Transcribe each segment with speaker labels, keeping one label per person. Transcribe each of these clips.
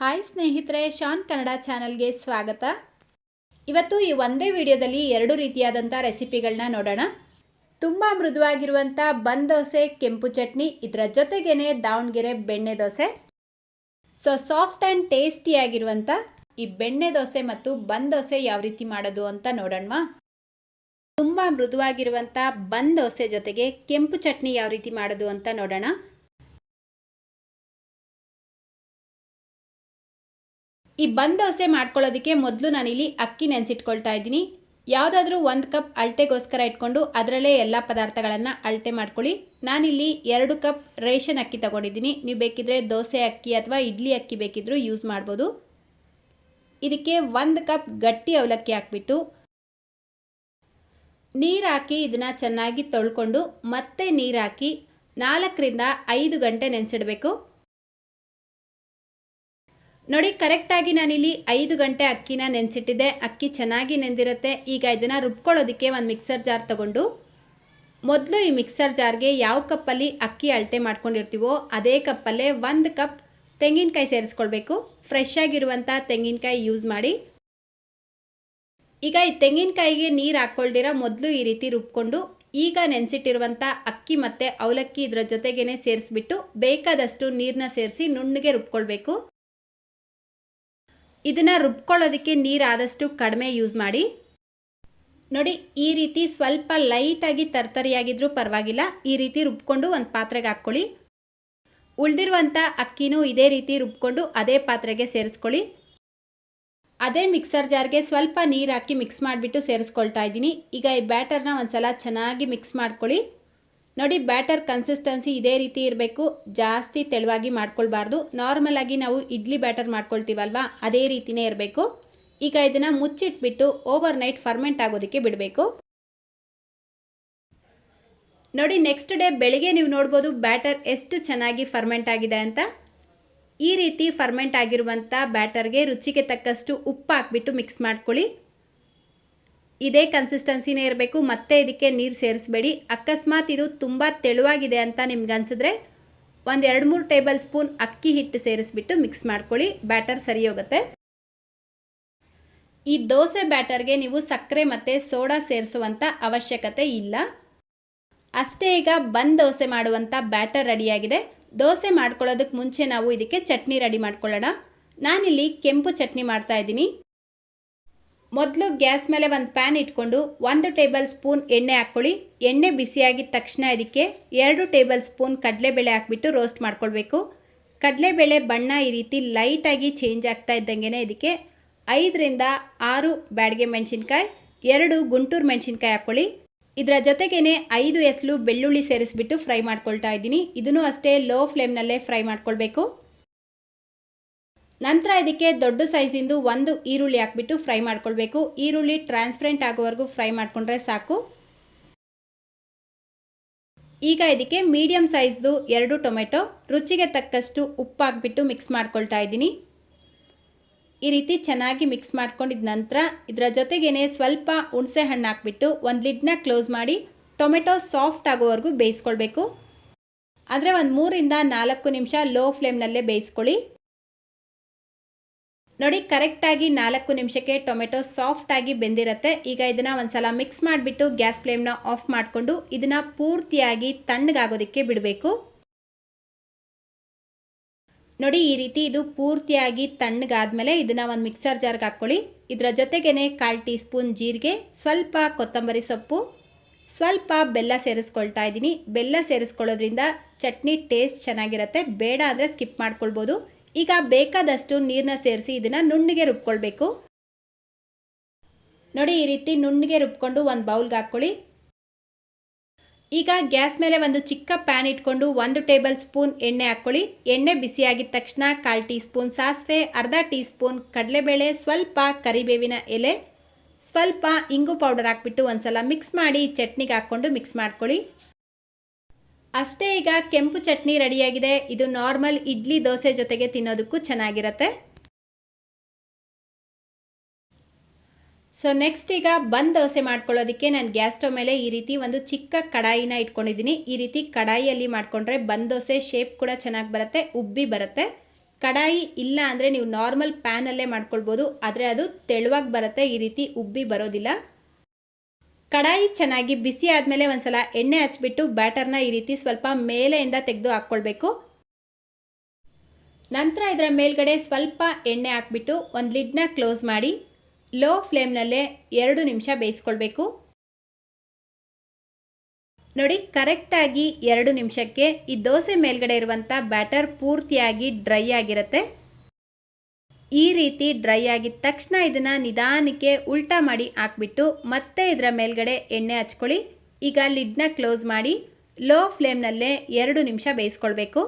Speaker 1: Hi ಸ್ನೇಹಿತರೆ, ಶಾನ್ ಕನ್ನಡ ಚಾನಲ್ಗೆ ಸ್ವಾಗತ. ಇವತ್ತು ಈ ಒಂದೇ ವಿಡಿಯೋದಲ್ಲಿ ಎರಡು ರೀತಿಯಾದಂಥ ರೆಸಿಪಿಗಳನ್ನ ನೋಡೋಣ. ತುಂಬ ಮೃದುವಾಗಿರುವಂಥ ಬಂದ್ ದೋಸೆ, ಕೆಂಪು ಚಟ್ನಿ, ಇದರ ಜೊತೆಗೇನೆ ದಾವಣಗೆರೆ ಬೆಣ್ಣೆ ದೋಸೆ. ಸೊ ಸಾಫ್ಟ್ ಆ್ಯಂಡ್ ಟೇಸ್ಟಿಯಾಗಿರುವಂಥ ಈ ಬೆಣ್ಣೆ ದೋಸೆ ಮತ್ತು ಬಂದ್ ದೋಸೆ ಯಾವ ರೀತಿ ಮಾಡೋದು ಅಂತ ನೋಡೋಣ ತುಂಬ ಮೃದುವಾಗಿರುವಂಥ ಬಂದ್ ದೋಸೆ ಜೊತೆಗೆ ಕೆಂಪು ಚಟ್ನಿ ಯಾವ ರೀತಿ ಮಾಡೋದು ಅಂತ ನೋಡೋಣ. ಈ ಬಂದ್ ದೋಸೆ ಮಾಡ್ಕೊಳ್ಳೋದಕ್ಕೆ ಮೊದಲು ನಾನಿಲ್ಲಿ ಅಕ್ಕಿ ನೆನೆಸಿಟ್ಕೊಳ್ತಾ ಇದ್ದೀನಿ. ಯಾವುದಾದ್ರೂ ಒಂದು ಕಪ್ ಅಳತೆಗೋಸ್ಕರ ಇಟ್ಕೊಂಡು ಅದರಲ್ಲೇ ಎಲ್ಲ ಪದಾರ್ಥಗಳನ್ನು ಅಳತೆ ಮಾಡ್ಕೊಳ್ಳಿ. ನಾನಿಲ್ಲಿ ಎರಡು ಕಪ್ ರೇಷನ್ ಅಕ್ಕಿ ತಗೊಂಡಿದ್ದೀನಿ. ನೀವು ಬೇಕಿದ್ರೆ ದೋಸೆ ಅಕ್ಕಿ ಅಥವಾ ಇಡ್ಲಿ ಅಕ್ಕಿ ಬೇಕಿದ್ರೂ ಯೂಸ್ ಮಾಡ್ಬೋದು. ಇದಕ್ಕೆ ಒಂದು ಕಪ್ ಗಟ್ಟಿ ಅವಲಕ್ಕಿ ಹಾಕ್ಬಿಟ್ಟು ನೀರು ಹಾಕಿ ಇದನ್ನು ಚೆನ್ನಾಗಿ ತೊಳ್ಕೊಂಡು ಮತ್ತೆ ನೀರು ಹಾಕಿ ನಾಲ್ಕರಿಂದ ಐದು ಗಂಟೆ ನೆನೆಸಿಡಬೇಕು. ನೋಡಿ, ಕರೆಕ್ಟಾಗಿ ನಾನಿಲ್ಲಿ ಐದು ಗಂಟೆ ಅಕ್ಕಿನ ನೆನೆಸಿಟ್ಟಿದ್ದೆ. ಅಕ್ಕಿ ಚೆನ್ನಾಗಿ ನೆಂದಿರುತ್ತೆ. ಈಗ ಇದನ್ನು ರುಬ್ಕೊಳ್ಳೋದಕ್ಕೆ ಒಂದು ಮಿಕ್ಸರ್ ಜಾರ್ ತಗೊಂಡು, ಮೊದಲು ಈ ಮಿಕ್ಸರ್ ಜಾರ್ಗೆ ಯಾವ ಕಪ್ಪಲ್ಲಿ ಅಕ್ಕಿ ಅಳತೆ ಮಾಡ್ಕೊಂಡಿರ್ತೀವೋ ಅದೇ ಕಪ್ಪಲ್ಲೇ ಒಂದು ಕಪ್ ತೆಂಗಿನಕಾಯಿ ಸೇರಿಸ್ಕೊಳ್ಬೇಕು. ಫ್ರೆಶ್ ಆಗಿರುವಂಥ ತೆಂಗಿನಕಾಯಿ ಯೂಸ್ ಮಾಡಿ. ಈಗ ಈ ತೆಂಗಿನಕಾಯಿಗೆ ನೀರು ಹಾಕ್ಕೊಳ್ದಿರ ಮೊದಲು ಈ ರೀತಿ ರುಬ್ಕೊಂಡು, ಈಗ ನೆನೆಸಿಟ್ಟಿರುವಂಥ ಅಕ್ಕಿ ಮತ್ತು ಅವಲಕ್ಕಿ ಇದರ ಜೊತೆಗೇ ಸೇರಿಸ್ಬಿಟ್ಟು ಬೇಕಾದಷ್ಟು ನೀರನ್ನ ಸೇರಿಸಿ ನುಣ್ಣಗೆ ರುಬ್ಕೊಳ್ಬೇಕು. ಇದನ್ನು ರುಬ್ಕೊಳ್ಳೋದಕ್ಕೆ ನೀರು ಆದಷ್ಟು ಕಡಿಮೆ ಯೂಸ್ ಮಾಡಿ. ನೋಡಿ, ಈ ರೀತಿ ಸ್ವಲ್ಪ ಲೈಟಾಗಿ ತರ್ತರಿಯಾಗಿದ್ದರೂ ಪರವಾಗಿಲ್ಲ. ಈ ರೀತಿ ರುಬ್ಕೊಂಡು ಒಂದು ಪಾತ್ರೆಗೆ ಹಾಕ್ಕೊಳ್ಳಿ. ಉಳಿದಿರುವಂಥ ಅಕ್ಕಿನೂ ಇದೇ ರೀತಿ ರುಬ್ಕೊಂಡು ಅದೇ ಪಾತ್ರೆಗೆ ಸೇರಿಸ್ಕೊಳ್ಳಿ. ಅದೇ ಮಿಕ್ಸರ್ ಜಾರ್ಗೆ ಸ್ವಲ್ಪ ನೀರು ಹಾಕಿ ಮಿಕ್ಸ್ ಮಾಡಿಬಿಟ್ಟು ಸೇರಿಸ್ಕೊಳ್ತಾ ಇದ್ದೀನಿ. ಈಗ ಈ ಬ್ಯಾಟರ್ನ ಒಂದು ಸಲ ಚೆನ್ನಾಗಿ ಮಿಕ್ಸ್ ಮಾಡ್ಕೊಳ್ಳಿ. ನೋಡಿ ಬ್ಯಾಟರ್ ಕನ್ಸಿಸ್ಟೆನ್ಸಿ ಇದೇ ರೀತಿ ಇರಬೇಕು. ಜಾಸ್ತಿ ತೆಳುವಾಗಿ ಮಾಡ್ಕೊಳ್ಬಾರ್ದು. ನಾರ್ಮಲ್ ಆಗಿ ನಾವು ಇಡ್ಲಿ ಬ್ಯಾಟರ್ ಮಾಡ್ಕೊಳ್ತೀವಲ್ವಾ? ಅದೇ ರೀತಿಯೇ ಇರಬೇಕು. ಈಗ ಇದನ್ನು ಮುಚ್ಚಿಟ್ಬಿಟ್ಟು ಓವರ್ ನೈಟ್ ಫರ್ಮೆಂಟ್ ಆಗೋದಕ್ಕೆ ಬಿಡಬೇಕು. ನೋಡಿ ನೆಕ್ಸ್ಟ್ ಡೇ ಬೆಳಿಗ್ಗೆ ನೀವು ನೋಡ್ಬೋದು ಬ್ಯಾಟರ್ ಎಷ್ಟು ಚೆನ್ನಾಗಿ ಫರ್ಮೆಂಟ್ ಆಗಿದೆ ಅಂತ. ಈ ರೀತಿ ಫರ್ಮೆಂಟ್ ಆಗಿರುವಂಥ ಬ್ಯಾಟರ್ಗೆ ರುಚಿಗೆ ತಕ್ಕಷ್ಟು ಉಪ್ಪು ಹಾಕ್ಬಿಟ್ಟು ಮಿಕ್ಸ್ ಮಾಡ್ಕೊಳ್ಳಿ. ಇದೇ ಕನ್ಸಿಸ್ಟೆನ್ಸಿನೇ ಇರಬೇಕು, ಮತ್ತೆ ಇದಕ್ಕೆ ನೀರು ಸೇರಿಸಬೇಡಿ. ಅಕಸ್ಮಾತ್ ಇದು ತುಂಬ ತೆಳುವಾಗಿದೆ ಅಂತ ನಿಮ್ಗೆ ಅನಿಸಿದ್ರೆ ಒಂದು ಎರಡು ಮೂರು ಟೇಬಲ್ ಸ್ಪೂನ್ ಅಕ್ಕಿ ಹಿಟ್ಟು ಸೇರಿಸ್ಬಿಟ್ಟು ಮಿಕ್ಸ್ ಮಾಡ್ಕೊಳ್ಳಿ ಬ್ಯಾಟರ್ ಸರಿ ಹೋಗುತ್ತೆ. ಈ ದೋಸೆ ಬ್ಯಾಟರ್ಗೆ ನೀವು ಸಕ್ಕರೆ ಮತ್ತು ಸೋಡಾ ಸೇರಿಸುವಂಥ ಅವಶ್ಯಕತೆ ಇಲ್ಲ. ಅಷ್ಟೇ ಈಗ ಬಂದ್ ದೋಸೆ ಮಾಡುವಂಥ ಬ್ಯಾಟರ್ ರೆಡಿಯಾಗಿದೆ. ದೋಸೆ ಮಾಡ್ಕೊಳ್ಳೋದಕ್ಕೆ ಮುಂಚೆ ನಾವು ಇದಕ್ಕೆ ಚಟ್ನಿ ರೆಡಿ ಮಾಡ್ಕೊಳ್ಳೋಣ. ನಾನಿಲ್ಲಿ ಕೆಂಪು ಚಟ್ನಿ ಮಾಡ್ತಾ ಇದ್ದೀನಿ. ಮೊದಲು ಗ್ಯಾಸ್ ಮೇಲೆ ಒಂದು ಪ್ಯಾನ್ ಇಟ್ಕೊಂಡು ಒಂದು ಟೇಬಲ್ ಸ್ಪೂನ್ ಎಣ್ಣೆ ಹಾಕ್ಕೊಳ್ಳಿ. ಎಣ್ಣೆ ಬಿಸಿಯಾಗಿದ್ದ ತಕ್ಷಣ ಇದಕ್ಕೆ ಎರಡು ಟೇಬಲ್ ಸ್ಪೂನ್ ಕಡಲೆಬೇಳೆ ಹಾಕ್ಬಿಟ್ಟು ರೋಸ್ಟ್ ಮಾಡ್ಕೊಳ್ಬೇಕು. ಕಡಲೆಬೇಳೆ ಬಣ್ಣ ಈ ರೀತಿ ಲೈಟಾಗಿ ಚೇಂಜ್ ಆಗ್ತಾ ಇದ್ದಂಗೆ ಇದಕ್ಕೆ ಐದರಿಂದ ಆರು ಬ್ಯಾಡಿಗೆ ಮೆಣಸಿನ್ಕಾಯಿ, ಎರಡು ಗುಂಟೂರು ಮೆಣಸಿನ್ಕಾಯಿ ಹಾಕ್ಕೊಳ್ಳಿ. ಇದರ ಜೊತೆಗೇ ಐದು ಎಸಲು ಬೆಳ್ಳುಳ್ಳಿ ಸೇರಿಸ್ಬಿಟ್ಟು ಫ್ರೈ ಮಾಡ್ಕೊಳ್ತಾ ಇದ್ದೀನಿ. ಇದನ್ನು ಅಷ್ಟೇ ಲೋ ಫ್ಲೇಮ್ನಲ್ಲೇ ಫ್ರೈ ಮಾಡ್ಕೊಳ್ಬೇಕು. ನಂತರ ಇದಕ್ಕೆ ದೊಡ್ಡ ಸೈಜಿಂದು ಒಂದು ಈರುಳ್ಳಿ ಹಾಕ್ಬಿಟ್ಟು ಫ್ರೈ ಮಾಡ್ಕೊಳ್ಬೇಕು. ಈರುಳ್ಳಿ ಟ್ರಾನ್ಸ್ಪರೆಂಟ್ ಆಗೋವರೆಗೂ ಫ್ರೈ ಮಾಡಿಕೊಂಡ್ರೆ ಸಾಕು. ಈಗ ಇದಕ್ಕೆ ಮೀಡಿಯಮ್ ಸೈಜ್ದು ಎರಡು ಟೊಮೆಟೊ, ರುಚಿಗೆ ತಕ್ಕಷ್ಟು ಉಪ್ಪು ಹಾಕ್ಬಿಟ್ಟು ಮಿಕ್ಸ್ ಮಾಡ್ಕೊಳ್ತಾ ಇದ್ದೀನಿ. ಈ ರೀತಿ ಚೆನ್ನಾಗಿ ಮಿಕ್ಸ್ ಮಾಡ್ಕೊಂಡಿದ ನಂತರ ಇದರ ಜೊತೆಗೇನೆ ಸ್ವಲ್ಪ ಹುಣಸೆ ಹಣ್ಣು ಹಾಕ್ಬಿಟ್ಟು ಒಂದು ಲಿಡ್ನ ಕ್ಲೋಸ್ ಮಾಡಿ ಟೊಮೆಟೊ ಸಾಫ್ಟ್ ಆಗೋವರೆಗೂ ಬೇಯಿಸ್ಕೊಳ್ಬೇಕು. ಆದರೆ ಒಂದು ಮೂರಿಂದ ನಾಲ್ಕು ನಿಮಿಷ ಲೋ ಫ್ಲೇಮ್ನಲ್ಲೇ ಬೇಯಿಸ್ಕೊಳ್ಳಿ. ನೋಡಿ ಕರೆಕ್ಟಾಗಿ ನಾಲ್ಕು ನಿಮಿಷಕ್ಕೆ ಟೊಮೆಟೊ ಸಾಫ್ಟಾಗಿ ಬೆಂದಿರುತ್ತೆ. ಈಗ ಇದನ್ನು ಒಂದ್ಸಲ ಮಿಕ್ಸ್ ಮಾಡಿಬಿಟ್ಟು ಗ್ಯಾಸ್ ಫ್ಲೇಮ್ನ ಆಫ್ ಮಾಡಿಕೊಂಡು ಇದನ್ನು ಪೂರ್ತಿಯಾಗಿ ತಣ್ಣಗಾಗೋದಕ್ಕೆ ಬಿಡಬೇಕು. ನೋಡಿ, ಈ ರೀತಿ ಇದು ಪೂರ್ತಿಯಾಗಿ ತಣ್ಣಗಾದ್ಮೇಲೆ ಇದನ್ನು ಒಂದು ಮಿಕ್ಸರ್ ಜಾರ್ಗೆ ಹಾಕ್ಕೊಳ್ಳಿ. ಇದರ ಜೊತೆಗೇ ಕಾಲು ಟೀ ಸ್ಪೂನ್ ಜೀರಿಗೆ, ಸ್ವಲ್ಪ ಕೊತ್ತಂಬರಿ ಸೊಪ್ಪು, ಸ್ವಲ್ಪ ಬೆಲ್ಲ ಸೇರಿಸ್ಕೊಳ್ತಾ ಇದ್ದೀನಿ. ಬೆಲ್ಲ ಸೇರಿಸ್ಕೊಳ್ಳೋದ್ರಿಂದ ಚಟ್ನಿ ಟೇಸ್ಟ್ ಚೆನ್ನಾಗಿರುತ್ತೆ. ಬೇಡ ಅಂದರೆ ಸ್ಕಿಪ್ ಮಾಡ್ಕೊಳ್ಬೋದು. ಈಗ ಬೇಕಾದಷ್ಟು ನೀರನ್ನ ಸೇರಿಸಿ ಇದನ್ನು ನುಣ್ಣಗೆ ರುಬ್ಕೊಳ್ಬೇಕು. ನೋಡಿ ಈ ರೀತಿ ನುಣ್ಣಗೆ ರುಬ್ಕೊಂಡು ಒಂದು ಬೌಲ್ಗೆ ಹಾಕ್ಕೊಳ್ಳಿ. ಈಗ ಗ್ಯಾಸ್ ಮೇಲೆ ಒಂದು ಚಿಕ್ಕ ಪ್ಯಾನ್ ಇಟ್ಕೊಂಡು ಒಂದು ಟೇಬಲ್ ಸ್ಪೂನ್ ಎಣ್ಣೆ ಹಾಕ್ಕೊಳ್ಳಿ. ಎಣ್ಣೆ ಬಿಸಿಯಾಗಿದ ತಕ್ಷಣ ಕಾಲು ಟೀ ಸ್ಪೂನ್ ಸಾಸಿವೆ, ಅರ್ಧ ಟೀ ಸ್ಪೂನ್ ಕಡಲೆಬೇಳೆ, ಸ್ವಲ್ಪ ಕರಿಬೇವಿನ ಎಲೆ, ಸ್ವಲ್ಪ ಇಂಗು ಪೌಡರ್ ಹಾಕ್ಬಿಟ್ಟು ಒಂದು ಸಲ ಮಿಕ್ಸ್ ಮಾಡಿ ಚಟ್ನಿಗೆ ಹಾಕ್ಕೊಂಡು ಮಿಕ್ಸ್ ಮಾಡ್ಕೊಳ್ಳಿ. ಅಷ್ಟೇ ಈಗ ಕೆಂಪು ಚಟ್ನಿ ರೆಡಿಯಾಗಿದೆ. ಇದು ನಾರ್ಮಲ್ ಇಡ್ಲಿ ದೋಸೆ ಜೊತೆಗೆ ತಿನ್ನೋದಕ್ಕೂ ಚೆನ್ನಾಗಿರುತ್ತೆ. ಸೊ ನೆಕ್ಸ್ಟ್ ಈಗ ಬಂದ್ ದೋಸೆ ಮಾಡ್ಕೊಳ್ಳೋದಕ್ಕೆ ನಾನು ಗ್ಯಾಸ್ ಸ್ಟವ್ ಮೇಲೆ ಈ ರೀತಿ ಒಂದು ಚಿಕ್ಕ ಕಡಾಯಿನ ಇಟ್ಕೊಂಡಿದ್ದೀನಿ. ಈ ರೀತಿ ಕಡಾಯಿಯಲ್ಲಿ ಮಾಡಿಕೊಂಡ್ರೆ ಬಂದ್ ದೋಸೆ ಶೇಪ್ ಕೂಡ ಚೆನ್ನಾಗಿ ಬರುತ್ತೆ, ಉಬ್ಬಿ ಬರುತ್ತೆ. ಕಡಾಯಿ ಇಲ್ಲ ಅಂದರೆ ನೀವು ನಾರ್ಮಲ್ ಪ್ಯಾನಲ್ಲೇ ಮಾಡ್ಕೊಳ್ಬೋದು, ಆದರೆ ಅದು ತೆಳುವಾಗಿ ಬರುತ್ತೆ, ಈ ರೀತಿ ಉಬ್ಬಿ ಬರೋದಿಲ್ಲ. ಕಡಾಯಿ ಚೆನ್ನಾಗಿ ಬಿಸಿ ಆದಮೇಲೆ ಒಂದ್ಸಲ ಎಣ್ಣೆ ಹಚ್ಬಿಟ್ಟು ಬ್ಯಾಟರ್ನ ಈ ರೀತಿ ಸ್ವಲ್ಪ ಮೇಲೆಯಿಂದ ತೆಗೆದು ಹಾಕ್ಕೊಳ್ಬೇಕು. ನಂತರ ಇದರ ಮೇಲ್ಗಡೆ ಸ್ವಲ್ಪ ಎಣ್ಣೆ ಹಾಕ್ಬಿಟ್ಟು ಒಂದು ಲಿಡ್ನ ಕ್ಲೋಸ್ ಮಾಡಿ ಲೋ ಫ್ಲೇಮ್ನಲ್ಲೇ ಎರಡು ನಿಮಿಷ ಬೇಯಿಸ್ಕೊಳ್ಬೇಕು. ನೋಡಿ, ಕರೆಕ್ಟಾಗಿ ಎರಡು ನಿಮಿಷಕ್ಕೆ ಈ ದೋಸೆ ಮೇಲ್ಗಡೆ ಇರುವಂಥ ಬ್ಯಾಟರ್ ಪೂರ್ತಿಯಾಗಿ ಡ್ರೈ ಆಗಿರುತ್ತೆ. ಈ ರೀತಿ ಡ್ರೈ ಆಗಿದ ತಕ್ಷಣ ಇದನ್ನು ನಿಧಾನಕ್ಕೆ ಉಲ್ಟಾ ಮಾಡಿ ಹಾಕ್ಬಿಟ್ಟು ಮತ್ತೆ ಇದರ ಮೇಲ್ಗಡೆ ಎಣ್ಣೆ ಹಚ್ಕೊಳ್ಳಿ. ಈಗ ಲಿಡ್ನ ಕ್ಲೋಸ್ ಮಾಡಿ ಲೋ ಫ್ಲೇಮ್ನಲ್ಲೇ ಎರಡು ನಿಮಿಷ ಬೇಯಿಸ್ಕೊಳ್ಬೇಕು.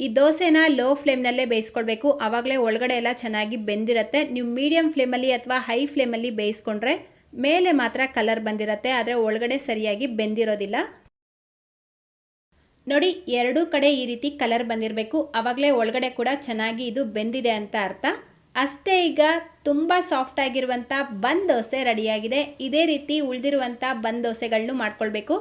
Speaker 1: ಈ ದೋಸೆನ ಲೋ ಫ್ಲೇಮ್ನಲ್ಲೇ ಬೇಯಿಸ್ಕೊಳ್ಬೇಕು. ಆವಾಗಲೇ ಒಳಗಡೆ ಎಲ್ಲ ಚೆನ್ನಾಗಿ ಬೆಂದಿರುತ್ತೆ. ನೀವು ಮೀಡಿಯಮ್ ಫ್ಲೇಮಲ್ಲಿ ಅಥವಾ ಹೈ ಫ್ಲೇಮಲ್ಲಿ ಬೇಯಿಸ್ಕೊಂಡ್ರೆ ಮೇಲೆ ಮಾತ್ರ ಕಲರ್ ಬಂದಿರುತ್ತೆ. ಆದರೆ ಒಳಗಡೆ ಸರಿಯಾಗಿ ಬೆಂದಿರೋದಿಲ್ಲ. ನೋಡಿ, ಎರಡೂ ಕಡೆ ಈ ರೀತಿ ಕಲರ್ ಬಂದಿರಬೇಕು. ಆವಾಗಲೇ ಒಳಗಡೆ ಕೂಡ ಚೆನ್ನಾಗಿ ಇದು ಬೆಂದಿದೆ ಅಂತ ಅರ್ಥ. ಅಷ್ಟೇ ಈಗ ತುಂಬ ಸಾಫ್ಟ್ ಆಗಿರುವಂಥ ಬಂದ್ ದೋಸೆ ರೆಡಿಯಾಗಿದೆ. ಇದೇ ರೀತಿ ಉಳಿದಿರುವಂಥ ಬಂದ್ ದೋಸೆಗಳನ್ನು ಮಾಡ್ಕೊಳ್ಬೇಕು.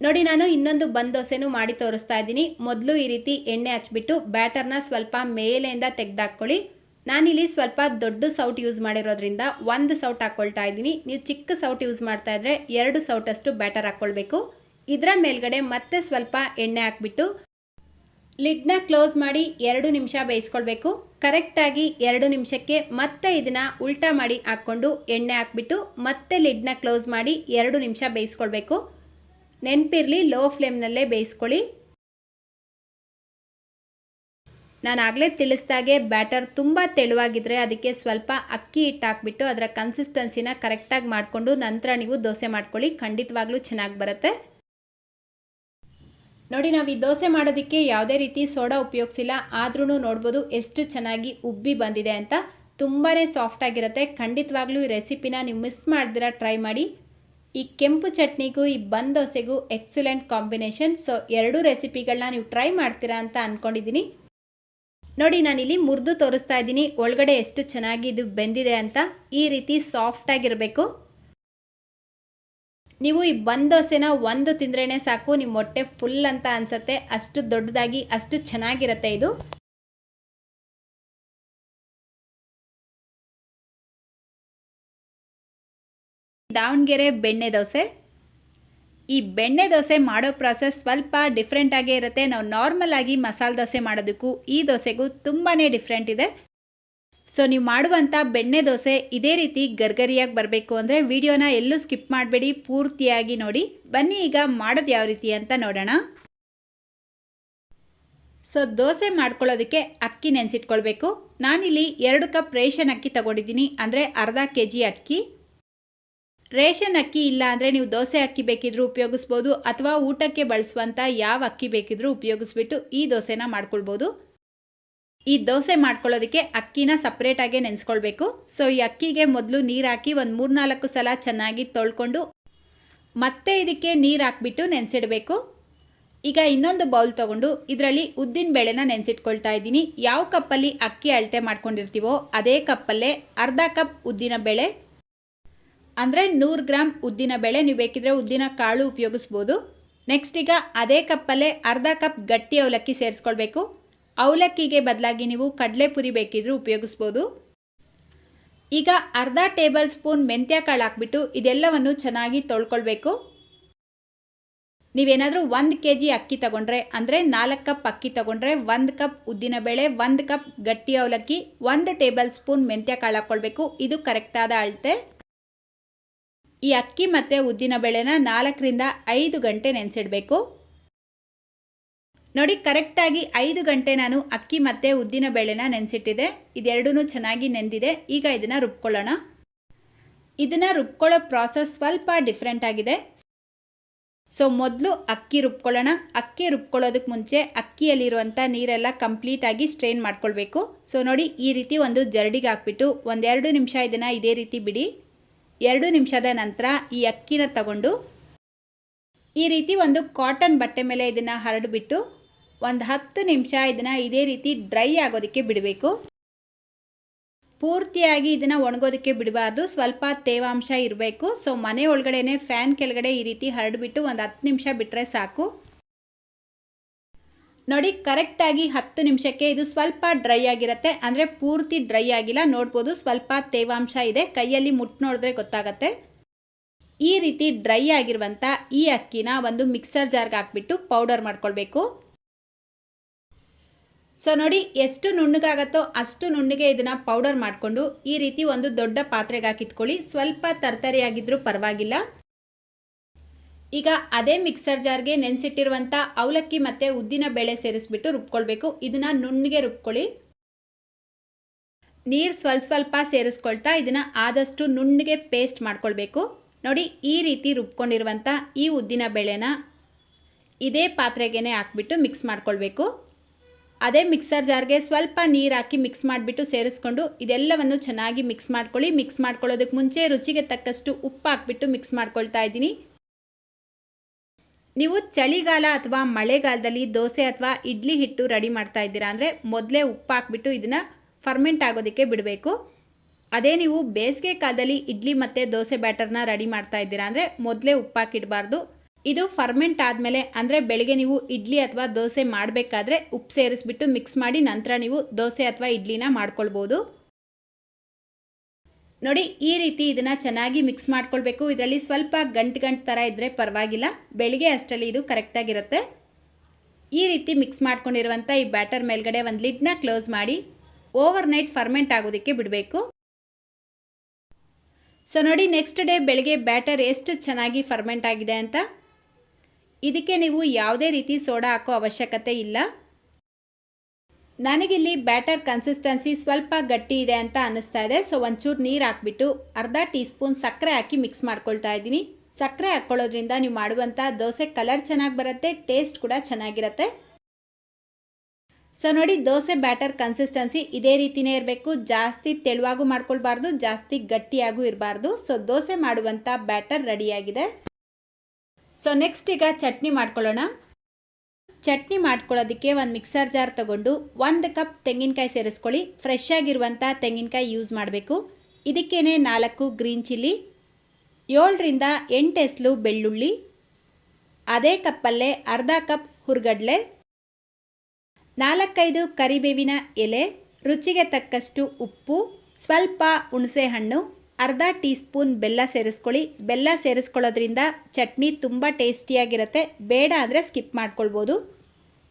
Speaker 1: ನೋಡಿ, ನಾನು ಇನ್ನೊಂದು ಬಂದ್ ದೋಸೆನೂ ಮಾಡಿ ತೋರಿಸ್ತಾ ಇದ್ದೀನಿ. ಮೊದಲು ಈ ರೀತಿ ಎಣ್ಣೆ ಹಚ್ಬಿಟ್ಟು ಬ್ಯಾಟರ್ನ ಸ್ವಲ್ಪ ಮೇಲೆಯಿಂದ ತೆಗೆದಾಕ್ಕೊಳ್ಳಿ. ನಾನಿಲ್ಲಿ ಸ್ವಲ್ಪ ದೊಡ್ಡ ಸೌಟ್ ಯೂಸ್ ಮಾಡಿರೋದ್ರಿಂದ ಒಂದು ಸೌಟ್ ಹಾಕ್ಕೊಳ್ತಾ ಇದ್ದೀನಿ. ನೀವು ಚಿಕ್ಕ ಸೌಟ್ ಯೂಸ್ ಮಾಡ್ತಾ ಇದ್ರೆ ಎರಡು ಸೌಟಷ್ಟು ಬ್ಯಾಟರ್ ಹಾಕ್ಕೊಳ್ಬೇಕು ಇದರ ಮೇಲ್ಗಡೆ ಮತ್ತೆ ಸ್ವಲ್ಪ ಎಣ್ಣೆ ಹಾಕ್ಬಿಟ್ಟು ಲಿಡ್ನ ಕ್ಲೋಸ್ ಮಾಡಿ ಎರಡು ನಿಮಿಷ ಬೇಯಿಸ್ಕೊಳ್ಬೇಕು. ಕರೆಕ್ಟಾಗಿ ಎರಡು ನಿಮಿಷಕ್ಕೆ ಮತ್ತೆ ಇದನ್ನು ಉಲ್ಟಾ ಮಾಡಿ ಹಾಕ್ಕೊಂಡು ಎಣ್ಣೆ ಹಾಕ್ಬಿಟ್ಟು ಮತ್ತೆ ಲಿಡ್ನ ಕ್ಲೋಸ್ ಮಾಡಿ ಎರಡು ನಿಮಿಷ ಬೇಯಿಸ್ಕೊಳ್ಬೇಕು. ನೆನಪಿರಲಿ, ಲೋ ಫ್ಲೇಮ್ನಲ್ಲೇ ಬೇಯಿಸ್ಕೊಳ್ಳಿ. ನಾನು ಆಗಲೇ ತಿಳಿಸ್ದಾಗೆ ಬ್ಯಾಟರ್ ತುಂಬ ತೆಳುವಾಗಿದ್ದರೆ ಅದಕ್ಕೆ ಸ್ವಲ್ಪ ಅಕ್ಕಿ ಹಿಟ್ಟು ಹಾಕ್ಬಿಟ್ಟು ಅದರ ಕನ್ಸಿಸ್ಟೆನ್ಸಿನ ಕರೆಕ್ಟಾಗಿ ಮಾಡಿಕೊಂಡು ನಂತರ ನೀವು ದೋಸೆ ಮಾಡ್ಕೊಳ್ಳಿ. ಖಂಡಿತವಾಗ್ಲೂ ಚೆನ್ನಾಗಿ ಬರುತ್ತೆ. ನೋಡಿ, ನಾವು ಈ ದೋಸೆ ಮಾಡೋದಕ್ಕೆ ಯಾವುದೇ ರೀತಿ ಸೋಡಾ ಉಪಯೋಗಿಸಿಲ್ಲ. ಆದ್ರೂ ನೋಡ್ಬೋದು ಎಷ್ಟು ಚೆನ್ನಾಗಿ ಉಬ್ಬಿ ಬಂದಿದೆ ಅಂತ. ತುಂಬಾ ಸಾಫ್ಟ್ ಆಗಿರುತ್ತೆ. ಖಂಡಿತವಾಗ್ಲೂ ಈ ರೆಸಿಪಿನ ನೀವು ಮಿಸ್ ಮಾಡಿದಿರ, ಟ್ರೈ ಮಾಡಿ. ಈ ಕೆಂಪು ಚಟ್ನಿಗೂ, ಈ ಬಂದ್ ದೋಸೆಗೂ ಎಕ್ಸಲೆಂಟ್ ಕಾಂಬಿನೇಷನ್. ಸೊ, ಎರಡೂ ರೆಸಿಪಿಗಳನ್ನ ನೀವು ಟ್ರೈ ಮಾಡ್ತೀರಾ ಅಂತ ಅಂದ್ಕೊಂಡಿದ್ದೀನಿ ನೋಡಿ, ನಾನಿಲ್ಲಿ ಮುರಿದು ತೋರಿಸ್ತಾ ಇದ್ದೀನಿ. ಒಳಗಡೆ ಎಷ್ಟು ಚೆನ್ನಾಗಿ ಇದು ಬೆಂದಿದೆ ಅಂತ. ಈ ರೀತಿ ಸಾಫ್ಟಾಗಿರಬೇಕು ನೀವು ಈ ಬಂದ್ ದೋಸೆನ ಒಂದು ತಿಂದ್ರೇ ಸಾಕು ನಿಮ್ಮ ಹೊಟ್ಟೆ ಫುಲ್ ಅಂತ ಅನ್ಸುತ್ತೆ. ಅಷ್ಟು ದೊಡ್ಡದಾಗಿ, ಅಷ್ಟು ಚೆನ್ನಾಗಿರುತ್ತೆ ಇದು. ದಾವಣಗೆರೆ ಬೆಣ್ಣೆ ದೋಸೆ. ಈ ಬೆಣ್ಣೆ ದೋಸೆ ಮಾಡೋ ಪ್ರಾಸೆಸ್ ಸ್ವಲ್ಪ ಡಿಫ್ರೆಂಟಾಗೇ ಇರುತ್ತೆ. ನಾವು ನಾರ್ಮಲ್ ಆಗಿ ಮಸಾಲೆ ದೋಸೆ ಮಾಡೋದಕ್ಕೂ ಈ ದೋಸೆಗೂ ತುಂಬಾ ಡಿಫ್ರೆಂಟ್ ಇದೆ. ಸೊ ನೀವು ಮಾಡುವಂಥ ಬೆಣ್ಣೆ ದೋಸೆ ಇದೇ ರೀತಿ ಗರ್ಗರಿಯಾಗಿ ಬರಬೇಕು ಅಂದರೆ ವಿಡಿಯೋನ ಎಲ್ಲೂ ಸ್ಕಿಪ್ ಮಾಡಬೇಡಿ, ಪೂರ್ತಿಯಾಗಿ ನೋಡಿ. ಬನ್ನಿ ಈಗ ಮಾಡೋದು ಯಾವ ರೀತಿ ಅಂತ ನೋಡೋಣ. ಸೊ ದೋಸೆ ಮಾಡ್ಕೊಳ್ಳೋದಕ್ಕೆ ಅಕ್ಕಿ ನೆನೆಸಿಟ್ಕೊಳ್ಬೇಕು. ನಾನಿಲ್ಲಿ ಎರಡು ಕಪ್ ರೇಷನ್ ಅಕ್ಕಿ ತಗೊಂಡಿದ್ದೀನಿ, ಅಂದರೆ ಅರ್ಧ ಕೆ ಜಿ ಅಕ್ಕಿ. ರೇಷನ್ ಅಕ್ಕಿ ಇಲ್ಲ ಅಂದರೆ ನೀವು ದೋಸೆ ಅಕ್ಕಿ ಬೇಕಿದ್ರೂ ಉಪಯೋಗಿಸ್ಬೋದು, ಅಥವಾ ಊಟಕ್ಕೆ ಬಳಸುವಂಥ ಯಾವ ಅಕ್ಕಿ ಬೇಕಿದ್ರೂ ಉಪಯೋಗಿಸ್ಬಿಟ್ಟು ಈ ದೋಸೆನ ಮಾಡ್ಕೊಳ್ಬೋದು. ಈ ದೋಸೆ ಮಾಡ್ಕೊಳ್ಳೋದಕ್ಕೆ ಅಕ್ಕಿನ ಸಪ್ರೇಟಾಗೆ ನೆನೆಸ್ಕೊಳ್ಬೇಕು. ಸೊ ಈ ಅಕ್ಕಿಗೆ ಮೊದಲು ನೀರು ಹಾಕಿ ಒಂದು ಮೂರ್ನಾಲ್ಕು ಸಲ ಚೆನ್ನಾಗಿ ತೊಳ್ಕೊಂಡು ಮತ್ತೆ ಇದಕ್ಕೆ ನೀರು ಹಾಕ್ಬಿಟ್ಟು ನೆನೆಸಿಡಬೇಕು. ಈಗ ಇನ್ನೊಂದು ಬೌಲ್ ತೊಗೊಂಡು ಇದರಲ್ಲಿ ಉದ್ದಿನ ಬೇಳೆನ ನೆನೆಸಿಟ್ಕೊಳ್ತಾ ಇದ್ದೀನಿ. ಯಾವ ಕಪ್ಪಲ್ಲಿ ಅಕ್ಕಿ ಅಳತೆ ಮಾಡ್ಕೊಂಡಿರ್ತೀವೋ ಅದೇ ಕಪ್ಪಲ್ಲೇ ಅರ್ಧ ಕಪ್ ಉದ್ದಿನ ಬೇಳೆ. ಅಂದರೆ ನೂರು ಗ್ರಾಮ್ ಉದ್ದಿನ ಬೇಳೆ ನೀವು ಬೇಕಿದ್ರೆ ಉದ್ದಿನ ಕಾಳು ಉಪಯೋಗಿಸ್ಬೋದು. ನೆಕ್ಸ್ಟ್ ಈಗ ಅದೇ ಕಪ್ಪಲ್ಲೇ ಅರ್ಧ ಕಪ್ ಗಟ್ಟಿ ಅವಲಕ್ಕಿ ಸೇರಿಸ್ಕೊಳ್ಬೇಕು. ಅವಲಕ್ಕಿಗೆ ಬದಲಾಗಿ ನೀವು ಕಡಲೆಪುರಿ ಬೇಕಿದ್ರೂ ಉಪಯೋಗಿಸ್ಬೋದು. ಈಗ ಅರ್ಧ ಟೇಬಲ್ ಸ್ಪೂನ್ ಮೆಂತ್ಯ ಕಾಳು ಹಾಕ್ಬಿಟ್ಟು ಇದೆಲ್ಲವನ್ನು ಚೆನ್ನಾಗಿ ತೊಳ್ಕೊಳ್ಬೇಕು. ನೀವೇನಾದರೂ ಒಂದು ಕೆ ಜಿ ಅಕ್ಕಿ ತಗೊಂಡ್ರೆ, ಅಂದರೆ ನಾಲ್ಕು ಕಪ್ ಅಕ್ಕಿ ತಗೊಂಡ್ರೆ ಒಂದು ಕಪ್ ಉದ್ದಿನಬೇಳೆ ಒಂದು ಕಪ್ ಗಟ್ಟಿ ಅವಲಕ್ಕಿ, ಒಂದು ಟೇಬಲ್ ಸ್ಪೂನ್ ಮೆಂತ್ಯ ಕಾಳು ಹಾಕ್ಕೊಳ್ಬೇಕು. ಇದು ಕರೆಕ್ಟಾದ ಅಳತೆ. ಈ ಅಕ್ಕಿ ಮತ್ತು ಉದ್ದಿನ ಬೇಳೆನ ನಾಲ್ಕರಿಂದ ಐದು ಗಂಟೆ ನೆನೆಸಿಡಬೇಕು. ನೋಡಿ, ಕರೆಕ್ಟಾಗಿ ಐದು ಗಂಟೆ ನಾನು ಅಕ್ಕಿ ಮತ್ತು ಉದ್ದಿನ ಬೇಳೆನ ನೆನೆಸಿಟ್ಟಿದೆ. ಇದೆರಡೂ ಚೆನ್ನಾಗಿ ನೆಂದಿದೆ. ಈಗ ಇದನ್ನು ರುಬ್ಕೊಳ್ಳೋಣ. ಇದನ್ನು ರುಬ್ಕೊಳ್ಳೋ ಪ್ರಾಸೆಸ್ ಸ್ವಲ್ಪ ಡಿಫ್ರೆಂಟ್ ಆಗಿದೆ. ಸೊ ಮೊದಲು ಅಕ್ಕಿ ರುಬ್ಕೊಳ್ಳೋಣ. ಅಕ್ಕಿ ರುಬ್ಕೊಳ್ಳೋದಕ್ಕೆ ಮುಂಚೆ ಅಕ್ಕಿಯಲ್ಲಿರುವಂಥ ನೀರೆಲ್ಲ ಕಂಪ್ಲೀಟಾಗಿ ಸ್ಟ್ರೈನ್ ಮಾಡ್ಕೊಳ್ಬೇಕು. ಸೊ ನೋಡಿ, ಈ ರೀತಿ ಒಂದು ಜರಡಿಗೆ ಹಾಕ್ಬಿಟ್ಟು ಒಂದೆರಡು ನಿಮಿಷ ಇದನ್ನು ಇದೇ ರೀತಿ ಬಿಡಿ. ಎರಡು ನಿಮಿಷದ ನಂತರ ಈ ಅಕ್ಕಿನ ತಗೊಂಡು ಈ ರೀತಿ ಒಂದು ಕಾಟನ್ ಬಟ್ಟೆ ಮೇಲೆ ಇದನ್ನು ಹರಡಿಬಿಟ್ಟು ಒಂದು ಹತ್ತು ನಿಮಿಷ ಇದನ್ನು ಇದೇ ರೀತಿ ಡ್ರೈ ಆಗೋದಕ್ಕೆ ಬಿಡಬೇಕು. ಪೂರ್ತಿಯಾಗಿ ಇದನ್ನು ಒಣಗೋದಕ್ಕೆ ಬಿಡಬಾರ್ದು. ಸ್ವಲ್ಪ ತೇವಾಂಶ ಇರಬೇಕು. ಸೊ ಮನೆ ಒಳಗಡೆನೆ ಫ್ಯಾನ್ ಕೆಳಗಡೆ ಈ ರೀತಿ ಹರಡಿಬಿಟ್ಟು ಒಂದು ಹತ್ತು ನಿಮಿಷ ಬಿಟ್ಟರೆ ಸಾಕು. ನೋಡಿ ಕರೆಕ್ಟಾಗಿ ಹತ್ತು ನಿಮಿಷಕ್ಕೆ ಇದು ಸ್ವಲ್ಪ ಡ್ರೈ ಆಗಿರುತ್ತೆ. ಅಂದರೆ ಪೂರ್ತಿ ಡ್ರೈ ಆಗಿಲ್ಲ. ನೋಡ್ಬೋದು, ಸ್ವಲ್ಪ ತೇವಾಂಶ ಇದೆ. ಕೈಯಲ್ಲಿ ಮುಟ್ಟು ನೋಡಿದ್ರೆ ಗೊತ್ತಾಗತ್ತೆ. ಈ ರೀತಿ ಡ್ರೈ ಆಗಿರುವಂಥ ಈ ಅಕ್ಕಿನ ಒಂದು ಮಿಕ್ಸರ್ ಜಾರ್ಗೆ ಹಾಕ್ಬಿಟ್ಟು ಪೌಡರ್ ಮಾಡ್ಕೊಳ್ಬೇಕು. ಸೊ ನೋಡಿ, ಎಷ್ಟು ನುಣ್ಣಗಾಗತ್ತೋ ಅಷ್ಟು ನುಣ್ಣಗೆ ಇದನ್ನು ಪೌಡರ್ ಮಾಡಿಕೊಂಡು ಈ ರೀತಿ ಒಂದು ದೊಡ್ಡ ಪಾತ್ರೆಗೆ ಹಾಕಿಟ್ಕೊಳ್ಳಿ. ಸ್ವಲ್ಪ ತರ್ತರಿಯಾಗಿದ್ದರೂ ಪರವಾಗಿಲ್ಲ. ಈಗ ಅದೇ ಮಿಕ್ಸರ್ ಜಾರ್ಗೆ ನೆನೆಸಿಟ್ಟಿರುವಂಥ ಅವಲಕ್ಕಿ ಮತ್ತು ಉದ್ದಿನ ಬೇಳೆ ಸೇರಿಸ್ಬಿಟ್ಟು ರುಬ್ಕೊಳ್ಬೇಕು. ಇದನ್ನು ನುಣ್ಣಗೆ ರುಬ್ಕೊಳ್ಳಿ. ನೀರು ಸ್ವಲ್ಪ ಸ್ವಲ್ಪ ಸೇರಿಸ್ಕೊಳ್ತಾ ಇದನ್ನು ಆದಷ್ಟು ನುಣ್ಣಗೆ ಪೇಸ್ಟ್ ಮಾಡ್ಕೊಳ್ಬೇಕು. ನೋಡಿ, ಈ ರೀತಿ ರುಬ್ಕೊಂಡಿರುವಂಥ ಈ ಉದ್ದಿನ ಬೇಳೆನ ಇದೇ ಪಾತ್ರೆಗೇ ಹಾಕ್ಬಿಟ್ಟು ಮಿಕ್ಸ್ ಮಾಡ್ಕೊಳ್ಬೇಕು. ಅದೇ ಮಿಕ್ಸರ್ ಜಾರ್ಗೆ ಸ್ವಲ್ಪ ನೀರು ಹಾಕಿ ಮಿಕ್ಸ್ ಮಾಡಿಬಿಟ್ಟು ಸೇರಿಸ್ಕೊಂಡು ಇದೆಲ್ಲವನ್ನು ಚೆನ್ನಾಗಿ ಮಿಕ್ಸ್ ಮಾಡ್ಕೊಳ್ಳಿ. ಮಿಕ್ಸ್ ಮಾಡ್ಕೊಳ್ಳೋದಕ್ಕೆ ಮುಂಚೆ ರುಚಿಗೆ ತಕ್ಕಷ್ಟು ಉಪ್ಪು ಹಾಕ್ಬಿಟ್ಟು ಮಿಕ್ಸ್ ಮಾಡ್ಕೊಳ್ತಾ ಇದ್ದೀನಿ. ನೀವು ಚಳಿಗಾಲ ಅಥವಾ ಮಳೆಗಾಲದಲ್ಲಿ ದೋಸೆ ಅಥವಾ ಇಡ್ಲಿ ಹಿಟ್ಟು ರೆಡಿ ಮಾಡ್ತಾ ಇದ್ದೀರಾ ಅಂದರೆ ಮೊದಲೇ ಉಪ್ಪು ಹಾಕ್ಬಿಟ್ಟು ಇದನ್ನು ಫರ್ಮೆಂಟ್ ಆಗೋದಕ್ಕೆ ಬಿಡಬೇಕು. ಅದೇ ನೀವು ಬೇಸಿಗೆ ಕಾಲದಲ್ಲಿ ಇಡ್ಲಿ ಮತ್ತು ದೋಸೆ ಬ್ಯಾಟರ್ನ ರೆಡಿ ಮಾಡ್ತಾ ಇದ್ದೀರಾ ಅಂದರೆ ಮೊದಲೇ ಉಪ್ಪು ಹಾಕಿಡಬಾರ್ದು. ಇದು ಫರ್ಮೆಂಟ್ ಆದಮೇಲೆ, ಅಂದರೆ ಬೆಳಗ್ಗೆ ನೀವು ಇಡ್ಲಿ ಅಥವಾ ದೋಸೆ ಮಾಡಬೇಕಾದ್ರೆ ಉಪ್ಪು ಸೇರಿಸ್ಬಿಟ್ಟು ಮಿಕ್ಸ್ ಮಾಡಿ ನಂತರ ನೀವು ದೋಸೆ ಅಥವಾ ಇಡ್ಲಿನ ಮಾಡ್ಕೊಳ್ಬೋದು. ನೋಡಿ, ಈ ರೀತಿ ಇದನ್ನು ಚೆನ್ನಾಗಿ ಮಿಕ್ಸ್ ಮಾಡ್ಕೊಳ್ಬೇಕು. ಇದರಲ್ಲಿ ಸ್ವಲ್ಪ ಗಂಟು ಗಂಟು ಥರ ಇದ್ದರೆ ಪರವಾಗಿಲ್ಲ. ಬೆಳಿಗ್ಗೆ ಅಷ್ಟರಲ್ಲಿ ಇದು ಕರೆಕ್ಟಾಗಿರುತ್ತೆ ಈ ರೀತಿ ಮಿಕ್ಸ್ ಮಾಡ್ಕೊಂಡಿರುವಂಥ ಈ ಬ್ಯಾಟರ್ ಮೇಲ್ಗಡೆ ಒಂದು ಲಿಡ್ನ ಕ್ಲೋಸ್ ಮಾಡಿ ಓವರ್ ನೈಟ್ ಫರ್ಮೆಂಟ್ ಆಗೋದಕ್ಕೆ ಬಿಡಬೇಕು. ಸೊ ನೋಡಿ ನೆಕ್ಸ್ಟ್ ಡೇ ಬೆಳಗ್ಗೆ ಬ್ಯಾಟರ್ ಎಷ್ಟು ಚೆನ್ನಾಗಿ ಫರ್ಮೆಂಟ್ ಆಗಿದೆ ಅಂತ. ಇದಕ್ಕೆ ನೀವು ಯಾವುದೇ ರೀತಿ ಸೋಡಾ ಹಾಕೋ ಅವಶ್ಯಕತೆ ಇಲ್ಲ. ನನಗಿಲ್ಲಿ ಬ್ಯಾಟರ್ ಕನ್ಸಿಸ್ಟೆನ್ಸಿ ಸ್ವಲ್ಪ ಗಟ್ಟಿ ಇದೆ ಅಂತ ಅನ್ನಿಸ್ತಾ ಇದೆ. ಸೊ, ಒಂಚೂರು ನೀರು ಹಾಕ್ಬಿಟ್ಟು ಅರ್ಧ ಟೀ ಸ್ಪೂನ್ ಸಕ್ಕರೆ ಹಾಕಿ ಮಿಕ್ಸ್ ಮಾಡ್ಕೊಳ್ತಾ ಇದ್ದೀನಿ. ಸಕ್ಕರೆ ಹಾಕ್ಕೊಳ್ಳೋದ್ರಿಂದ ನೀವು ಮಾಡುವಂಥ ದೋಸೆ ಕಲರ್ ಚೆನ್ನಾಗಿ ಬರುತ್ತೆ, ಟೇಸ್ಟ್ ಕೂಡ ಚೆನ್ನಾಗಿರುತ್ತೆ. ಸೊ, ನೋಡಿ, ದೋಸೆ ಬ್ಯಾಟರ್ ಕನ್ಸಿಸ್ಟೆನ್ಸಿ ಇದೇ ರೀತಿಯೇ ಇರಬೇಕು. ಜಾಸ್ತಿ ತೆಳುವಾಗೂ ಮಾಡ್ಕೊಳ್ಬಾರ್ದು, ಜಾಸ್ತಿ ಗಟ್ಟಿಯಾಗೂ ಇರಬಾರ್ದು. ಸೊ, ದೋಸೆ ಮಾಡುವಂಥ ಬ್ಯಾಟರ್ ರೆಡಿಯಾಗಿದೆ. ಸೊ ನೆಕ್ಸ್ಟ್ ಈಗ ಚಟ್ನಿ ಮಾಡ್ಕೊಳ್ಳೋಣ. ಚಟ್ನಿ ಮಾಡ್ಕೊಳ್ಳೋದಕ್ಕೆ ಒಂದು ಮಿಕ್ಸರ್ ಜಾರ್ ತಗೊಂಡು ಒಂದು ಕಪ್ ತೆಂಗಿನಕಾಯಿ ಸೇರಿಸ್ಕೊಳ್ಳಿ. ಫ್ರೆಶ್ ಆಗಿರುವಂಥ ತೆಂಗಿನಕಾಯಿ ಯೂಸ್ ಮಾಡಬೇಕು. ಇದಕ್ಕೇನೆ ನಾಲ್ಕು ಗ್ರೀನ್ ಚಿಲ್ಲಿ ಏಳರಿಂದ ಎಂಟು ಎಸ್ಲು ಬೆಳ್ಳುಳ್ಳಿ, ಅದೇ ಕಪ್ಪಲ್ಲೇ ಅರ್ಧ ಕಪ್ ಹುರ್ಗಡ್ಲೆ, ನಾಲ್ಕೈದು ಕರಿಬೇವಿನ ಎಲೆ, ರುಚಿಗೆ ತಕ್ಕಷ್ಟು ಉಪ್ಪು, ಸ್ವಲ್ಪ ಹುಣಸೆಹಣ್ಣು ಅರ್ಧ ಟೀ ಸ್ಪೂನ್ ಬೆಲ್ಲ ಸೇರಿಸ್ಕೊಳ್ಳಿ. ಬೆಲ್ಲ ಸೇರಿಸ್ಕೊಳ್ಳೋದ್ರಿಂದ ಚಟ್ನಿ ತುಂಬ ಟೇಸ್ಟಿಯಾಗಿರುತ್ತೆ. ಬೇಡ ಅಂದರೆ ಸ್ಕಿಪ್ ಮಾಡ್ಕೊಳ್ಬೋದು.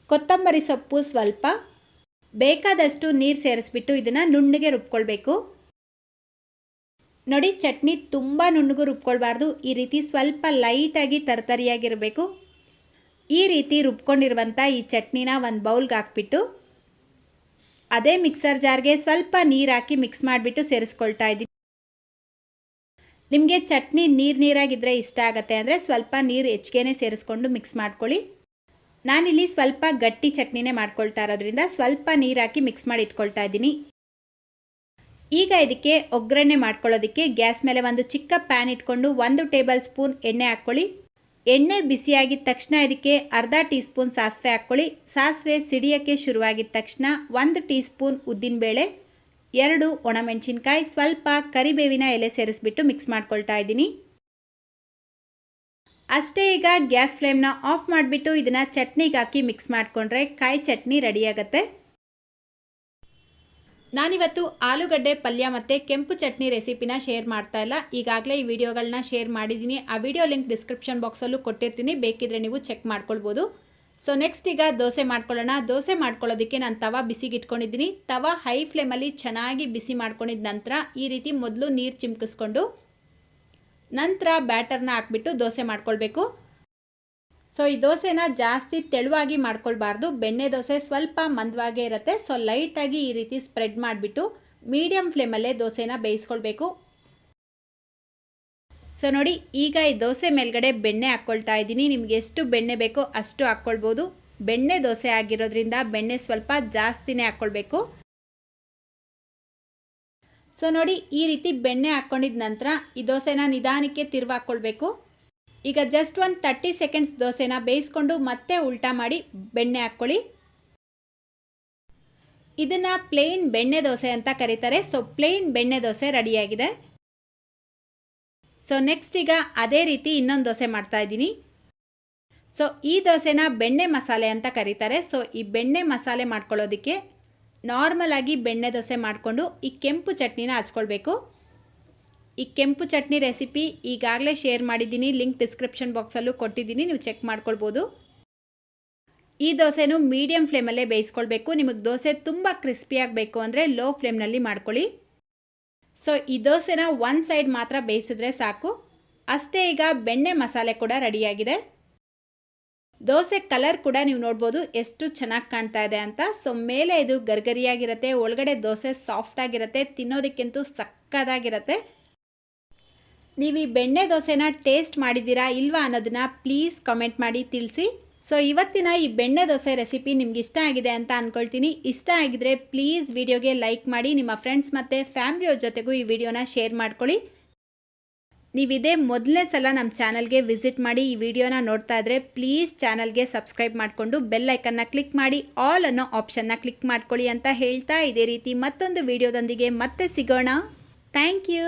Speaker 1: ಕೊತ್ತಂಬರಿ ಸೊಪ್ಪು ಸ್ವಲ್ಪ. ಬೇಕಾದಷ್ಟು ನೀರು ಸೇರಿಸ್ಬಿಟ್ಟು ಇದನ್ನು ನುಣ್ಣಗೆ ರುಬ್ಕೊಳ್ಬೇಕು. ನೋಡಿ, ಚಟ್ನಿ ತುಂಬ ನುಣ್ಣಗೂ ರುಬ್ಕೊಳ್ಬಾರ್ದು. ಈ ರೀತಿ ಸ್ವಲ್ಪ ಲೈಟಾಗಿ ತರತರಿಯಾಗಿರಬೇಕು. ಈ ರೀತಿ ರುಬ್ಕೊಂಡಿರುವಂಥ ಈ ಚಟ್ನಿನ ಒಂದು ಬೌಲ್ಗೆ ಹಾಕ್ಬಿಟ್ಟು ಅದೇ ಮಿಕ್ಸರ್ ಜಾರ್ಗೆ ಸ್ವಲ್ಪ ನೀರು ಹಾಕಿ ಮಿಕ್ಸ್ ಮಾಡಿಬಿಟ್ಟು ಸೇರಿಸ್ಕೊಳ್ತಾ ಇದ್ದೀನಿ ನಿಮಗೆ ಚಟ್ನಿ ನೀರು ನೀರಾಗಿದ್ದರೆ ಇಷ್ಟ ಆಗುತ್ತೆ ಅಂದರೆ ಸ್ವಲ್ಪ ನೀರು ಹೆಚ್ಚಿಗೆನೇ ಸೇರಿಸ್ಕೊಂಡು ಮಿಕ್ಸ್ ಮಾಡ್ಕೊಳ್ಳಿ. ನಾನಿಲ್ಲಿ ಸ್ವಲ್ಪ ಗಟ್ಟಿ ಚಟ್ನಿನೇ ಮಾಡ್ಕೊಳ್ತಾ ಇರೋದ್ರಿಂದ ಸ್ವಲ್ಪ ನೀರು ಹಾಕಿ ಮಿಕ್ಸ್ ಮಾಡಿ ಇಟ್ಕೊಳ್ತಾ ಇದ್ದೀನಿ. ಈಗ ಇದಕ್ಕೆ ಒಗ್ಗರಣೆ ಮಾಡ್ಕೊಳ್ಳೋದಕ್ಕೆ ಗ್ಯಾಸ್ ಮೇಲೆ ಒಂದು ಚಿಕ್ಕ ಪ್ಯಾನ್ ಇಟ್ಕೊಂಡು ಒಂದು ಟೇಬಲ್ ಸ್ಪೂನ್ ಎಣ್ಣೆ ಹಾಕ್ಕೊಳ್ಳಿ. ಎಣ್ಣೆ ಬಿಸಿಯಾಗಿದ್ದ ತಕ್ಷಣ ಇದಕ್ಕೆ ಅರ್ಧ ಟೀ ಸ್ಪೂನ್ ಸಾಸಿವೆ ಹಾಕ್ಕೊಳ್ಳಿ. ಸಾಸಿವೆ ಸಿಡಿಯೋಕ್ಕೆ ಶುರುವಾಗಿದ್ದ ತಕ್ಷಣ ಒಂದು ಟೀ ಸ್ಪೂನ್ ಉದ್ದಿನಬೇಳೆ. ಎರಡು ಒಣಮೆಣಸಿನ್ಕಾಯಿ ಸ್ವಲ್ಪ ಕರಿಬೇವಿನ ಎಲೆ ಸೇರಿಸ್ಬಿಟ್ಟು ಮಿಕ್ಸ್ ಮಾಡ್ಕೊಳ್ತಾ ಇದ್ದೀನಿ. ಅಷ್ಟೇ ಈಗ ಗ್ಯಾಸ್ ಫ್ಲೇಮ್ನ ಆಫ್ ಮಾಡಿಬಿಟ್ಟು ಇದನ್ನು ಚಟ್ನಿಗೆ ಹಾಕಿ ಮಿಕ್ಸ್ ಮಾಡಿಕೊಂಡ್ರೆ ಕಾಯಿ ಚಟ್ನಿ ರೆಡಿಯಾಗತ್ತೆ. ನಾನಿವತ್ತು ಆಲೂಗಡ್ಡೆ, ಪಲ್ಯ ಮತ್ತು ಕೆಂಪು ಚಟ್ನಿ ರೆಸಿಪಿನ ಶೇರ್ ಮಾಡ್ತಾ ಇಲ್ಲ. ಈಗಾಗಲೇ ಈ ವಿಡಿಯೋಗಳನ್ನ ಶೇರ್ ಮಾಡಿದ್ದೀನಿ. ಆ ವಿಡಿಯೋ ಲಿಂಕ್ ಡಿಸ್ಕ್ರಿಪ್ಷನ್ ಬಾಕ್ಸಲ್ಲೂ ಕೊಟ್ಟಿರ್ತೀನಿ. ಬೇಕಿದ್ರೆ ನೀವು ಚೆಕ್ ಮಾಡ್ಕೊಳ್ಬೋದು. ಸೊ ನೆಕ್ಸ್ಟ್ ಈಗ ದೋಸೆ ಮಾಡ್ಕೊಳ್ಳೋಣ. ದೋಸೆ ಮಾಡ್ಕೊಳ್ಳೋದಕ್ಕೆ ನಾನು ತವ ಬಿಸಿಗೆ ಇಟ್ಕೊಂಡಿದ್ದೀನಿ ತವ ಹೈ ಫ್ಲೇಮಲ್ಲಿ ಚೆನ್ನಾಗಿ ಬಿಸಿ ಮಾಡ್ಕೊಂಡಿದ ನಂತರ ಈ ರೀತಿ ಮೊದಲು ನೀರು ಚಿಮ್ಕಿಸ್ಕೊಂಡು ನಂತರ ಬ್ಯಾಟರ್ನ ಹಾಕ್ಬಿಟ್ಟು ದೋಸೆ ಮಾಡ್ಕೊಳ್ಬೇಕು. ಸೊ ಈ ದೋಸೆನ ಜಾಸ್ತಿ ತೆಳುವಾಗಿ ಮಾಡ್ಕೊಳ್ಬಾರ್ದು. ಬೆಣ್ಣೆ ದೋಸೆ ಸ್ವಲ್ಪ ಮಂದವಾಗೇ ಇರುತ್ತೆ. ಸೊ ಲೈಟಾಗಿ ಈ ರೀತಿ ಸ್ಪ್ರೆಡ್ ಮಾಡಿಬಿಟ್ಟು ಮೀಡಿಯಮ್ ಫ್ಲೇಮಲ್ಲೇ ದೋಸೆನ ಬೇಯಿಸ್ಕೊಳ್ಬೇಕು. ಸೊ ನೋಡಿ, ಈಗ ಈ ದೋಸೆ ಮೇಲ್ಗಡೆ ಬೆಣ್ಣೆ ಹಾಕ್ಕೊಳ್ತಾ ಇದ್ದೀನಿ. ನಿಮ್ಗೆ ಎಷ್ಟು ಬೆಣ್ಣೆ ಬೇಕೋ ಅಷ್ಟು ಹಾಕ್ಕೊಳ್ಬೋದು. ಬೆಣ್ಣೆ ದೋಸೆ ಆಗಿರೋದ್ರಿಂದ ಬೆಣ್ಣೆ ಸ್ವಲ್ಪ ಜಾಸ್ತಿನೇ ಹಾಕ್ಕೊಳ್ಬೇಕು. ಸೊ ನೋಡಿ, ಈ ರೀತಿ ಬೆಣ್ಣೆ ಹಾಕ್ಕೊಂಡಿದ ನಂತರ ಈ ದೋಸೆನ ನಿಧಾನಕ್ಕೆ ತಿರುವು ಹಾಕ್ಕೊಳ್ಬೇಕು. ಈಗ ಜಸ್ಟ್ ಒಂದು ತರ್ಟಿ ಸೆಕೆಂಡ್ಸ್ ದೋಸೆನ ಬೇಯಿಸ್ಕೊಂಡು ಮತ್ತೆ ಉಲ್ಟಾ ಮಾಡಿ ಬೆಣ್ಣೆ ಹಾಕ್ಕೊಳ್ಳಿ. ಇದನ್ನು ಪ್ಲೇನ್ ಬೆಣ್ಣೆ ದೋಸೆ ಅಂತ ಕರೀತಾರೆ. ಸೊ ಪ್ಲೇನ್ ಬೆಣ್ಣೆ ದೋಸೆ ರೆಡಿಯಾಗಿದೆ ಸೊ ನೆಕ್ಸ್ಟ್ ಈಗ ಅದೇ ರೀತಿ ಇನ್ನೊಂದು ದೋಸೆ ಮಾಡ್ತಾ ಇದ್ದೀನಿ. ಸೊ ಈ ದೋಸೆನ ಬೆಣ್ಣೆ ಮಸಾಲೆ ಅಂತ ಕರೀತಾರೆ. ಸೊ ಈ ಬೆಣ್ಣೆ ಮಸಾಲೆ ಮಾಡ್ಕೊಳ್ಳೋದಕ್ಕೆ ನಾರ್ಮಲಾಗಿ ಬೆಣ್ಣೆ ದೋಸೆ ಮಾಡಿಕೊಂಡು ಈ ಕೆಂಪು ಚಟ್ನಿನ ಹಚ್ಕೊಳ್ಬೇಕು. ಈ ಕೆಂಪು ಚಟ್ನಿ ರೆಸಿಪಿ ಈಗಾಗಲೇ ಶೇರ್ ಮಾಡಿದ್ದೀನಿ. ಲಿಂಕ್ ಡಿಸ್ಕ್ರಿಪ್ಷನ್ ಬಾಕ್ಸಲ್ಲೂ ಕೊಟ್ಟಿದ್ದೀನಿ. ನೀವು ಚೆಕ್ ಮಾಡ್ಕೊಳ್ಬೋದು. ಈ ದೋಸೆನೂ ಮೀಡಿಯಮ್ ಫ್ಲೇಮಲ್ಲೇ ಬೇಯಿಸ್ಕೊಳ್ಬೇಕು. ನಿಮಗೆ ದೋಸೆ ತುಂಬ ಕ್ರಿಸ್ಪಿಯಾಗಬೇಕು ಅಂದರೆ ಲೋ ಫ್ಲೇಮ್ನಲ್ಲಿ ಮಾಡ್ಕೊಳ್ಳಿ. ಸೊ ಈ ದೋಸೆನ ಒನ್ ಸೈಡ್ ಮಾತ್ರ ಬೇಯಿಸಿದ್ರೆ ಸಾಕು. ಅಷ್ಟೇ ಈಗ ಬೆಣ್ಣೆ ಮಸಾಲೆ ಕೂಡ ರೆಡಿಯಾಗಿದೆ. ದೋಸೆ ಕಲರ್ ಕೂಡ ನೀವು ನೋಡ್ಬೋದು ಎಷ್ಟು ಚೆನ್ನಾಗಿ ಕಾಣ್ತಾ ಇದೆ ಅಂತ. ಸೊ ಮೇಲೆ ಇದು ಗರ್ಗರಿಯಾಗಿರುತ್ತೆ, ಒಳಗಡೆ ದೋಸೆ ಸಾಫ್ಟಾಗಿರುತ್ತೆ ತಿನ್ನೋದಕ್ಕಿಂತೂ ಸಕ್ಕದಾಗಿರುತ್ತೆ. ನೀವು ಈ ಬೆಣ್ಣೆ ದೋಸೆನ ಟೇಸ್ಟ್ ಮಾಡಿದ್ದೀರಾ ಇಲ್ವಾ ಅನ್ನೋದನ್ನ ಪ್ಲೀಸ್ ಕಮೆಂಟ್ ಮಾಡಿ ತಿಳಿಸಿ. ಸೊ ಇವತ್ತಿನ ಈ ಬೆಣ್ಣೆ ದೋಸೆ ರೆಸಿಪಿ ನಿಮ್ಗೆ ಇಷ್ಟ ಆಗಿದೆ ಅಂತ ಅಂದ್ಕೊಳ್ತೀನಿ ಇಷ್ಟ ಆಗಿದ್ರೆ ಪ್ಲೀಸ್ ವಿಡಿಯೋಗೆ ಲೈಕ್ ಮಾಡಿ, ನಿಮ್ಮ ಫ್ರೆಂಡ್ಸ್ ಮತ್ತು ಫ್ಯಾಮಿಲಿಯವ್ರ ಜೊತೆಗೂ ಈ ವಿಡಿಯೋನ ಶೇರ್ ಮಾಡ್ಕೊಳ್ಳಿ. ನೀವಿದೇ ಮೊದಲನೇ ಸಲ ನಮ್ಮ ಚಾನಲ್ಗೆ ವಿಸಿಟ್ ಮಾಡಿ ಈ ವಿಡಿಯೋನ ನೋಡ್ತಾ ಇದ್ರೆ ಪ್ಲೀಸ್ ಚಾನಲ್ಗೆ ಸಬ್ಸ್ಕ್ರೈಬ್ ಮಾಡಿಕೊಂಡು ಬೆಲ್ ಐಕನ್ನ ಕ್ಲಿಕ್ ಮಾಡಿ ಆಲ್ ಅನ್ನೋ ಆಪ್ಷನ್ನ ಕ್ಲಿಕ್ ಮಾಡ್ಕೊಳ್ಳಿ ಅಂತ ಹೇಳ್ತಾ ಇದೇ ರೀತಿ ಮತ್ತೊಂದು ವಿಡಿಯೋದೊಂದಿಗೆ ಮತ್ತೆ ಸಿಗೋಣ. Thank you